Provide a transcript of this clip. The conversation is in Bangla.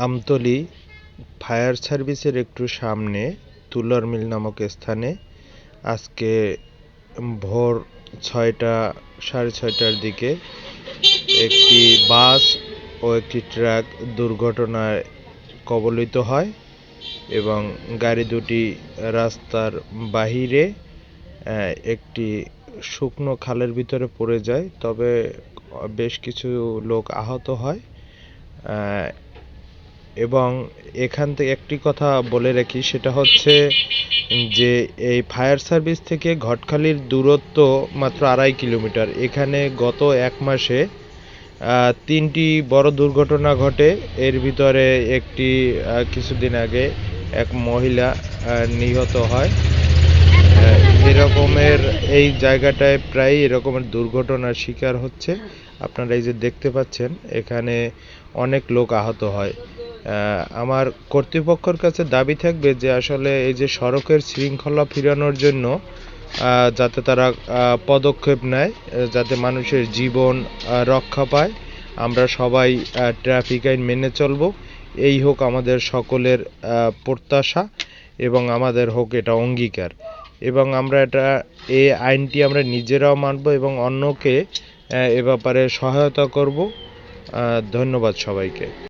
আমতলী ফায়ার সার্ভিসের একটু সামনে তুলার মিল নামক স্থানে আজকে ভোর ছয়টা, সাড়ে ছয়টার দিকে একটি বাস ও একটি ট্রাক দুর্ঘটনায় কবলিত হয় এবং গাড়ি দুটি রাস্তার বাহিরে একটি শুকনো খালের ভিতরে পড়ে যায়। তবে বেশ কিছু লোক আহত হয়। এবং এখান থেকে একটি কথা বলে রাখি, সেটা হচ্ছে যে এই ফায়ার সার্ভিস থেকে ঘটখালির দূরত্ব মাত্র আড়াই কিলোমিটার। এখানে গত এক মাসে তিনটি বড় দুর্ঘটনা ঘটে। এর ভিতরে একটি কিছুদিন আগে এক মহিলা নিহত হয়। এরকমের এই জায়গাটায় প্রায় এরকমের দুর্ঘটনার শিকার হচ্ছে। আপনারা এই যে দেখতে পাচ্ছেন, এখানে অনেক লোক আহত হয়। আমার কর্তৃপক্ষের কাছে দাবি থাকবে যে আসলে এই যে সড়কের শৃঙ্খলা ফিরানোর জন্য যাতে তারা পদক্ষেপ নেয় যাতে মানুষের জীবন রক্ষা পায়। আমরা সবাই ট্রাফিক আইন মেনে চলবো। এই হোক আমাদের সকলের প্রত্যাশা এবং আমাদের হোক এটা অঙ্গীকার। এবং আমরা এটা এই আইনটি আমরা নিজেরাও মানব এবং অন্যকে এ ব্যাপারে সহায়তা করব। ধন্যবাদ সবাইকে।